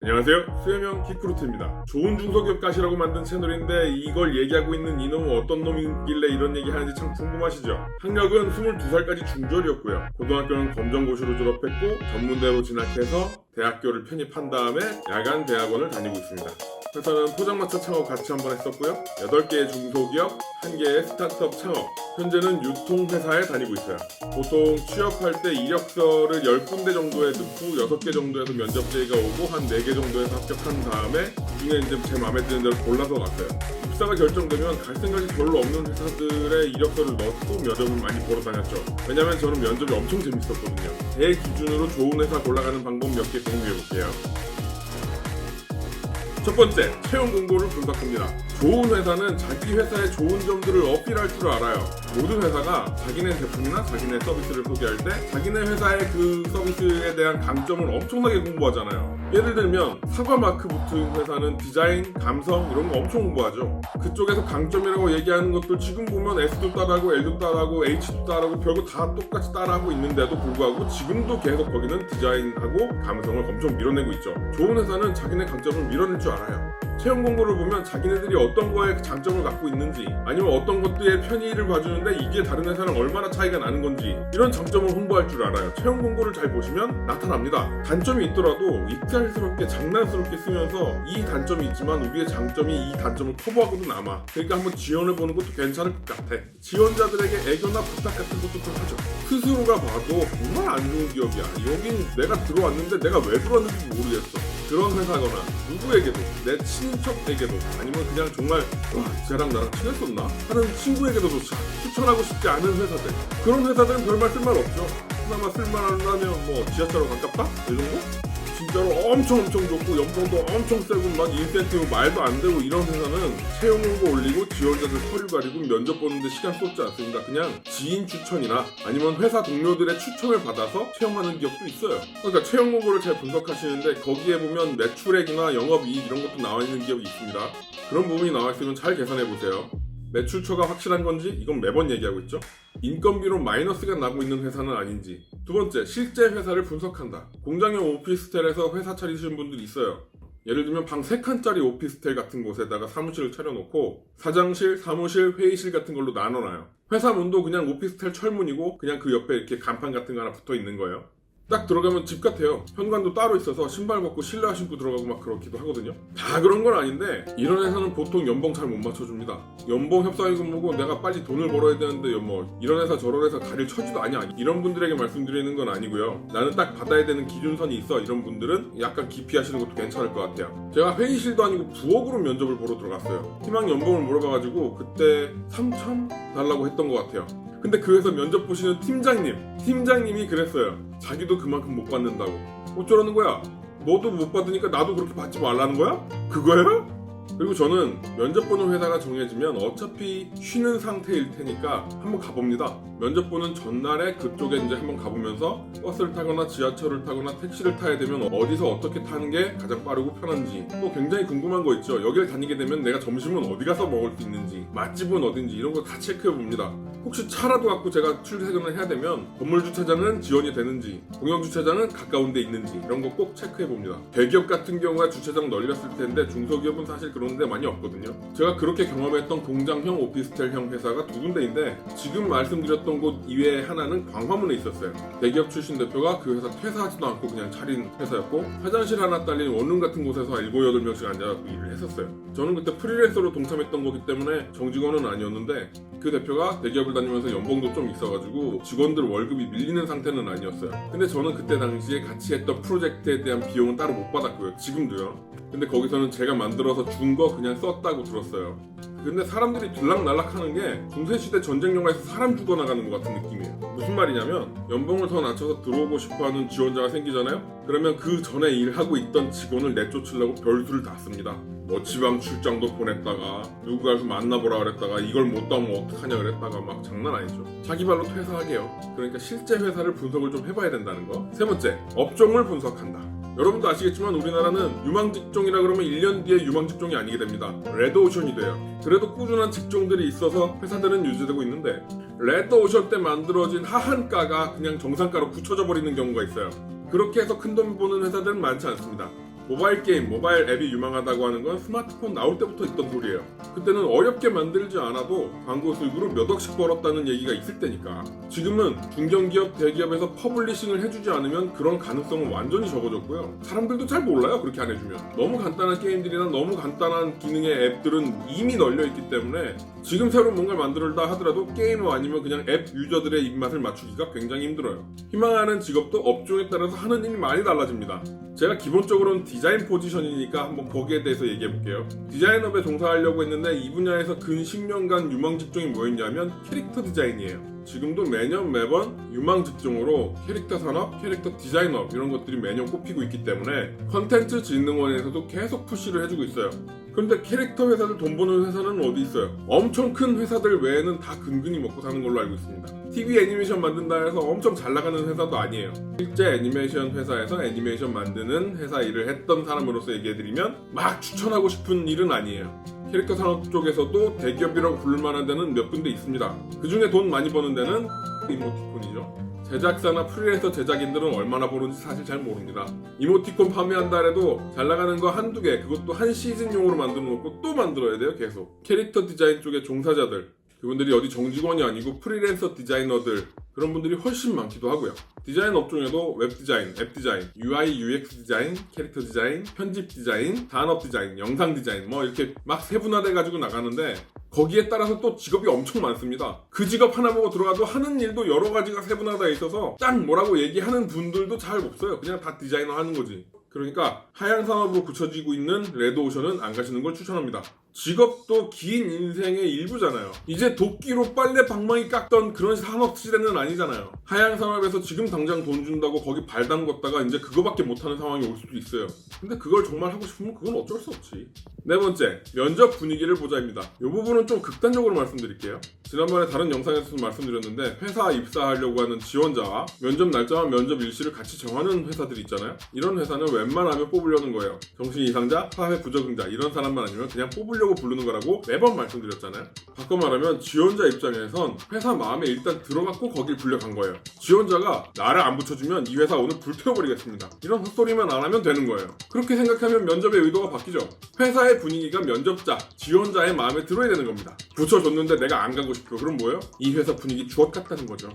안녕하세요. 수혜명 키크루트입니다. 좋은 중소기업 가시라고 만든 채널인데 이걸 얘기하고 있는 이놈은 어떤 놈이길래 이런 얘기 하는지 참 궁금하시죠? 학력은 22살까지 중졸이었고요. 고등학교는 검정고시로 졸업했고 전문대로 진학해서 대학교를 편입한 다음에 야간 대학원을 다니고 있습니다. 회사는 포장마차 창업 같이 한번 했었고요. 8개의 중소기업, 1개의 스타트업 창업, 현재는 유통회사에 다니고 있어요. 보통 취업할 때 이력서를 10군데 정도에 넣고 6개 정도에서 면접 제의가 오고 한 4개 정도에서 합격한 다음에 그중에 이제 제 마음에 드는 데를 골라서 갔어요. 입사가 결정되면 갈 생각이 별로 없는 회사들의 이력서를 넣고 면접을 많이 보러 다녔죠. 왜냐면 저는 면접이 엄청 재밌었거든요. 제 기준으로 좋은 회사 골라가는 방법 몇 개 공유해 볼게요. 첫 번째, 채용 공고를 분석합니다. 좋은 회사는 자기 회사의 좋은 점들을 어필할 줄 알아요. 모든 회사가 자기네 제품이나 자기네 서비스를 소개할 때 자기네 회사의 그 서비스에 대한 강점을 엄청나게 공부하잖아요. 예를 들면 사과 마크 붙은 회사는 디자인, 감성 이런 거 엄청 공부하죠. 그쪽에서 강점이라고 얘기하는 것들 지금 보면 S도 따라하고 L도 따라하고 H도 따라하고 별거 다 똑같이 따라하고 있는데도 불구하고 지금도 계속 거기는 디자인하고 감성을 엄청 밀어내고 있죠. 좋은 회사는 자기네 강점을 밀어낼 줄 알아요. 채용 공고를 보면 자기네들이 어떤 거에 장점을 갖고 있는지 아니면 어떤 것들의 편의를 봐주는데 이게 다른 회사랑 얼마나 차이가 나는 건지 이런 장점을 홍보할 줄 알아요. 채용 공고를 잘 보시면 나타납니다. 단점이 있더라도 이탈스럽게 장난스럽게 쓰면서 이 단점이 있지만 우리의 장점이 이 단점을 커버하고도 남아. 그러니까 한번 지원해보는 것도 괜찮을 것 같아. 지원자들에게 애교나 부탁 같은 것도 좀 하죠. 스스로가 봐도 정말 안 좋은 기업이야. 여긴 내가 들어왔는데 내가 왜 들어왔는지 모르겠어. 그런 회사거나 누구에게도 내 친척에게도 아니면 그냥 정말 와 쟤랑 나랑 친했었나? 하는 친구에게도 조차 추천하고 싶지 않은 회사들. 그런 회사들은 별말 쓸 말 없죠. 그나마 쓸만하면 뭐 지하철로 가깝다? 이 정도? 진짜로 엄청 엄청 좋고 연봉도 엄청 세고 막 인센티브 말도 안 되고 이런 회사는 채용 공고 올리고 지원자들 서류 가리고 면접 보는데 시간 쏟지 않습니다. 그냥 지인 추천이나 아니면 회사 동료들의 추천을 받아서 채용하는 기업도 있어요. 그러니까 채용 공고를 잘 분석하시는데 거기에 보면 매출액이나 영업이익 이런 것도 나와 있는 기업이 있습니다. 그런 부분이 나와 있으면 잘 계산해 보세요. 매출처가 확실한 건지 이건 매번 얘기하고 있죠. 인건비로 마이너스가 나고 있는 회사는 아닌지. 두 번째, 실제 회사를 분석한다. 공장형 오피스텔에서 회사 차리시는 분들이 있어요. 예를 들면 방 3칸짜리 오피스텔 같은 곳에다가 사무실을 차려놓고 사장실, 사무실, 회의실 같은 걸로 나눠놔요. 회사 문도 그냥 오피스텔 철문이고 그냥 그 옆에 이렇게 간판 같은 거 하나 붙어 있는 거예요. 딱 들어가면 집 같아요. 현관도 따로 있어서 신발 벗고 실내 신고 들어가고 막 그렇기도 하거든요. 다 그런 건 아닌데 이런 회사는 보통 연봉 잘 못 맞춰줍니다. 연봉 협상이금 뭐고 내가 빨리 돈을 벌어야 되는데 뭐 이런 회사 저런 회사 가릴 처지도 아니야. 이런 분들에게 말씀드리는 건 아니고요. 나는 딱 받아야 되는 기준선이 있어. 이런 분들은 약간 기피하시는 것도 괜찮을 것 같아요. 제가 회의실도 아니고 부엌으로 면접을 보러 들어갔어요. 희망 연봉을 물어봐가지고 그때 3천 달라고 했던 것 같아요. 근데 그 회사 면접 보시는 팀장님, 팀장님이 그랬어요. 자기도 그만큼 못 받는다고. 어쩌라는 거야? 너도 못 받으니까 나도 그렇게 받지 말라는 거야? 그거예요? 그리고 저는 면접 보는 회사가 정해지면 어차피 쉬는 상태일 테니까 한번 가봅니다. 면접 보는 전날에 그쪽에 이제 한번 가보면서 버스를 타거나 지하철을 타거나 택시를 타야 되면 어디서 어떻게 타는 게 가장 빠르고 편한지 또 굉장히 궁금한 거 있죠. 여기를 다니게 되면 내가 점심은 어디 가서 먹을 수 있는지 맛집은 어딘지 이런 거 다 체크해 봅니다. 혹시 차라도 갖고 제가 출퇴근을 해야 되면 건물 주차장은 지원이 되는지 공영 주차장은 가까운 데 있는지 이런 거 꼭 체크해 봅니다. 대기업 같은 경우가 주차장 널렸을 텐데 중소기업은 사실 그런 데 많이 없거든요. 제가 그렇게 경험했던 공장형 오피스텔형 회사가 두 군데인데 지금 말씀드렸던 곳 이외에 하나는 광화문에 있었어요. 대기업 출신 대표가 그 회사 퇴사하지도 않고 그냥 차린 회사였고 화장실 하나 딸린 원룸 같은 곳에서 7, 8명씩 앉아서 일을 했었어요. 저는 그때 프리랜서로 동참했던 거기 때문에 정직원은 아니었는데 그 대표가 대기업을 다니면서 연봉도 좀 있어가지고 직원들 월급이 밀리는 상태는 아니었어요. 근데 저는 그때 당시에 같이 했던 프로젝트에 대한 비용은 따로 못 받았고요. 지금도요. 근데 거기서는 제가 만들어서 준 거 그냥 썼다고 들었어요. 근데 사람들이 들락날락 하는 게 중세시대 전쟁 영화에서 사람 죽어나가는 것 같은 느낌이에요. 무슨 말이냐면 연봉을 더 낮춰서 들어오고 싶어 하는 지원자가 생기잖아요? 그러면 그 전에 일하고 있던 직원을 내쫓으려고 별수를 다 씁니다. 뭐 지방 출장도 보냈다가 누구 가서 만나보라 그랬다가 이걸 못 따면 어떡하냐 그랬다가 막 장난 아니죠. 자기 발로 퇴사하게요. 그러니까 실제 회사를 분석을 좀 해봐야 된다는 거. 세 번째, 업종을 분석한다. 여러분도 아시겠지만 우리나라는 유망 직종이라 그러면 1년 뒤에 유망 직종이 아니게 됩니다. 레드오션이 돼요. 그래도 꾸준한 직종들이 있어서 회사들은 유지되고 있는데 레드오션 때 만들어진 하한가가 그냥 정상가로 굳혀져 버리는 경우가 있어요. 그렇게 해서 큰 돈 버는 회사들은 많지 않습니다. 모바일 게임, 모바일 앱이 유망하다고 하는 건 스마트폰 나올 때부터 있던 소리예요. 그때는 어렵게 만들지 않아도 광고 수익으로 몇 억씩 벌었다는 얘기가 있을 때니까. 지금은 중견기업, 대기업에서 퍼블리싱을 해주지 않으면 그런 가능성은 완전히 적어졌고요. 사람들도 잘 몰라요, 그렇게 안 해주면. 너무 간단한 게임들이나 너무 간단한 기능의 앱들은 이미 널려있기 때문에 지금 새로 뭔가를 만들다 하더라도 게이머 아니면 그냥 앱 유저들의 입맛을 맞추기가 굉장히 힘들어요. 희망하는 직업도 업종에 따라서 하는 일이 많이 달라집니다. 제가 기본적으로는 디자인 포지션이니까 한번 거기에 대해서 얘기해 볼게요. 디자인업에 종사하려고 했는데 이 분야에서 근 10년간 유망 직종이 뭐였냐면 캐릭터 디자인이에요. 지금도 매년 매번 유망 직종으로 캐릭터 산업, 캐릭터 디자인업 이런 것들이 매년 꼽히고 있기 때문에 컨텐츠 진흥원에서도 계속 푸시를 해주고 있어요. 그런데 캐릭터 회사들 돈 버는 회사는 어디 있어요? 엄청 큰 회사들 외에는 다 근근히 먹고 사는 걸로 알고 있습니다. TV 애니메이션 만든다 해서 엄청 잘 나가는 회사도 아니에요. 실제 애니메이션 회사에서 애니메이션 만드는 회사 일을 했던 사람으로서 얘기해드리면 막 추천하고 싶은 일은 아니에요. 캐릭터 산업 쪽에서도 대기업이라고 부를 만한 데는 몇 군데 있습니다. 그 중에 돈 많이 버는 데는 이모티콘이죠. 제작사나 프리랜서 제작인들은 얼마나 버는지 사실 잘 모릅니다. 이모티콘 판매한다 해도 잘 나가는 거 한두 개, 그것도 한 시즌용으로 만들어 놓고 또 만들어야 돼요, 계속. 캐릭터 디자인 쪽의 종사자들, 그분들이 어디 정직원이 아니고 프리랜서 디자이너들, 그런 분들이 훨씬 많기도 하고요. 디자인 업종에도 웹 디자인, 앱 디자인, UI, UX 디자인, 캐릭터 디자인, 편집 디자인, 단업 디자인, 영상 디자인, 뭐 이렇게 막 세분화돼 가지고 나가는데 거기에 따라서 또 직업이 엄청 많습니다. 그 직업 하나 보고 들어가도 하는 일도 여러 가지가 세분화되어 있어서 딱 뭐라고 얘기하는 분들도 잘 없어요. 그냥 다 디자이너 하는 거지. 그러니까 하향 산업으로 굳혀지고 있는 레드오션은 안 가시는 걸 추천합니다. 직업도 긴 인생의 일부잖아요. 이제 도끼로 빨래 방망이 깎던 그런 산업 시대는 아니잖아요. 하향 산업에서 지금 당장 돈 준다고 거기 발 담궜다가 이제 그거밖에 못하는 상황이 올 수도 있어요. 근데 그걸 정말 하고 싶으면 그건 어쩔 수 없지. 네 번째, 면접 분위기를 보자입니다. 이 부분은 좀 극단적으로 말씀드릴게요. 지난번에 다른 영상에서도 말씀드렸는데 회사 입사하려고 하는 지원자와 면접 날짜와 면접 일시를 같이 정하는 회사들이 있잖아요. 이런 회사는 웬만하면 뽑으려는 거예요. 정신 이상자, 사회 부적응자 이런 사람만 아니면 그냥 뽑으려 고 부르는 거라고 매번 말씀드렸잖아요. 바꿔 말하면 지원자 입장에선 회사 마음에 일단 들어갔고 거길 불려간 거예요. 지원자가 나를 안 붙여주면 이 회사 오늘 불태워버리겠습니다. 이런 헛소리만 안 하면 되는 거예요. 그렇게 생각하면 면접의 의도가 바뀌죠. 회사의 분위기가 면접자, 지원자의 마음에 들어야 되는 겁니다. 붙여줬는데 내가 안 가고 싶어. 그럼 뭐예요? 이 회사 분위기 주엇 같다는 거죠.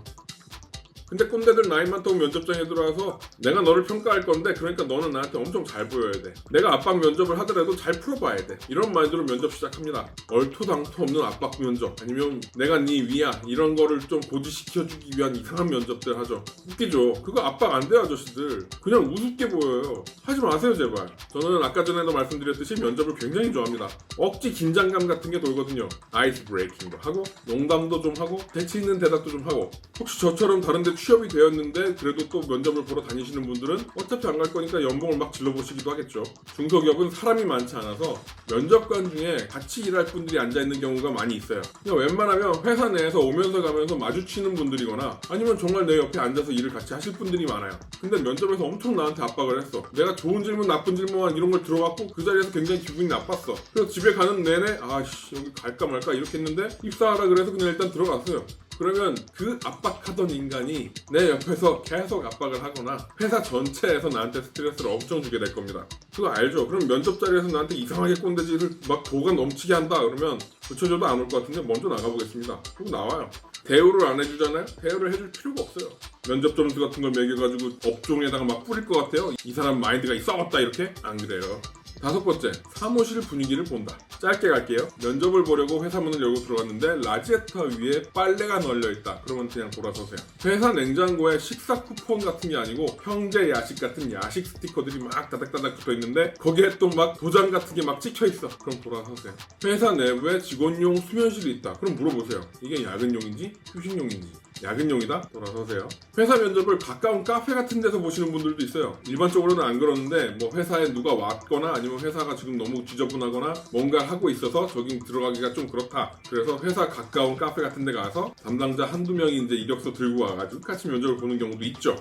근데 꼰대들 나이 많다고 면접장에 들어와서 내가 너를 평가할 건데 그러니까 너는 나한테 엄청 잘 보여야 돼. 내가 압박 면접을 하더라도 잘 풀어봐야 돼. 이런 마인드로 면접 시작합니다. 얼토당토 없는 압박 면접 아니면 내가 네 위야 이런 거를 좀 고지시켜주기 위한 이상한 면접들 하죠. 웃기죠. 그거 압박 안 돼요 아저씨들. 그냥 우습게 보여요. 하지 마세요 제발. 저는 아까 전에도 말씀드렸듯이 면접을 굉장히 좋아합니다. 억지 긴장감 같은 게 돌거든요. 아이스 브레이킹도 하고 농담도 좀 하고 대치 있는 대답도 좀 하고 혹시 저처럼 다른 데 취업이 되었는데 그래도 또 면접을 보러 다니시는 분들은 어차피 안 갈 거니까 연봉을 막 질러보시기도 하겠죠. 중소기업은 사람이 많지 않아서 면접관 중에 같이 일할 분들이 앉아 있는 경우가 많이 있어요. 그냥 웬만하면 회사 내에서 오면서 가면서 마주치는 분들이거나 아니면 정말 내 옆에 앉아서 일을 같이 하실 분들이 많아요. 근데 면접에서 엄청 나한테 압박을 했어. 내가 좋은 질문, 나쁜 질문 이런 걸 들어갖고 그 자리에서 굉장히 기분이 나빴어. 그래서 집에 가는 내내 아씨 여기 갈까 말까 이렇게 했는데 입사하라 그래서 그냥 일단 들어갔어요. 그러면 그 압박하던 인간이 내 옆에서 계속 압박을 하거나 회사 전체에서 나한테 스트레스를 엄청 주게 될 겁니다. 그거 알죠? 그럼 면접 자리에서 나한테 이상하게 꼰대질을 막 도가 넘치게 한다 그러면 붙여줘도 안 올 것 같은데 먼저 나가보겠습니다. 그럼 나와요. 대우를 안 해주잖아요? 대우를 해줄 필요가 없어요. 면접 점수 같은 걸 매겨가지고 업종에다가 막 뿌릴 것 같아요? 이 사람 마인드가 썩었다 이렇게? 안 그래요. 다섯 번째, 사무실 분위기를 본다. 짧게 갈게요. 면접을 보려고 회사 문을 열고 들어갔는데 라지에타 위에 빨래가 널려 있다. 그러면 그냥 돌아서세요. 회사 냉장고에 식사 쿠폰 같은 게 아니고 형제 야식 같은 야식 스티커들이 막 다닥다닥 붙어 있는데 거기에 또 막 도장 같은 게 막 찍혀 있어. 그럼 돌아서세요. 회사 내부에 직원용 수면실이 있다. 그럼 물어보세요. 이게 야근용인지 휴식용인지. 야근용이다? 돌아서세요. 회사 면접을 가까운 카페 같은 데서 보시는 분들도 있어요. 일반적으로는 안 그러는데 뭐 회사에 누가 왔거나 아니면 회사가 지금 너무 지저분하거나 뭔가 하고 있어서 저기 들어가기가 좀 그렇다. 그래서 회사 가까운 카페 같은 데 가서 담당자 한두 명이 이제 이력서 들고 와가지고 같이 면접을 보는 경우도 있죠.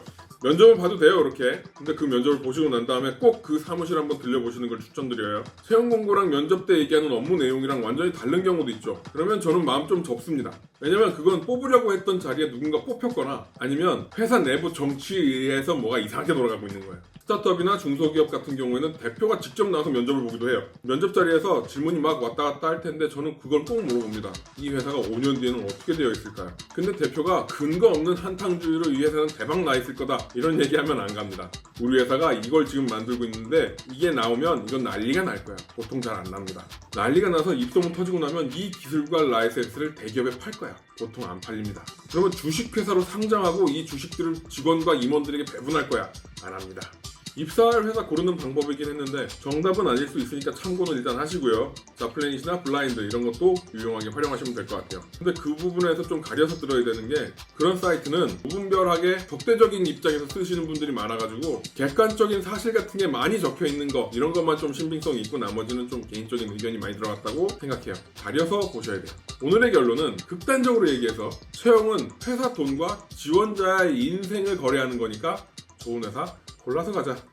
면접을 봐도 돼요, 이렇게. 근데 그 면접을 보시고 난 다음에 꼭 그 사무실 한번 들려보시는 걸 추천드려요. 채용 공고랑 면접 때 얘기하는 업무 내용이랑 완전히 다른 경우도 있죠. 그러면 저는 마음 좀 접습니다. 왜냐면 그건 뽑으려고 했던 자리에 누군가 뽑혔거나 아니면 회사 내부 정치에 의해서 뭐가 이상하게 돌아가고 있는 거예요. 스타트업이나 중소기업 같은 경우에는 대표가 직접 나와서 면접을 보기도 해요. 면접 자리에서 질문이 막 왔다 갔다 할 텐데 저는 그걸 꼭 물어봅니다. 이 회사가 5년 뒤에는 어떻게 되어 있을까요? 근데 대표가 근거 없는 한탕주의로 이 회사는 대박 나 있을 거다 이런 얘기하면 안 갑니다. 우리 회사가 이걸 지금 만들고 있는데 이게 나오면 이건 난리가 날 거야. 보통 잘 안 납니다. 난리가 나서 입소문 터지고 나면 이 기술과 라이센스를 대기업에 팔 거야. 보통 안 팔립니다. 그러면 주식회사로 상장하고 이 주식들을 직원과 임원들에게 배분할 거야. 안 합니다. 입사할 회사 고르는 방법이긴 했는데 정답은 아닐 수 있으니까 참고는 일단 하시고요. 자 플래닛이나 블라인드 이런 것도 유용하게 활용하시면 될 것 같아요. 근데 그 부분에서 좀 가려서 들어야 되는 게 그런 사이트는 무분별하게 적대적인 입장에서 쓰시는 분들이 많아가지고 객관적인 사실 같은 게 많이 적혀 있는 거 이런 것만 좀 신빙성이 있고 나머지는 좀 개인적인 의견이 많이 들어갔다고 생각해요. 가려서 보셔야 돼요. 오늘의 결론은 극단적으로 얘기해서 채용은 회사 돈과 지원자의 인생을 거래하는 거니까 좋은 회사 골라서 가자.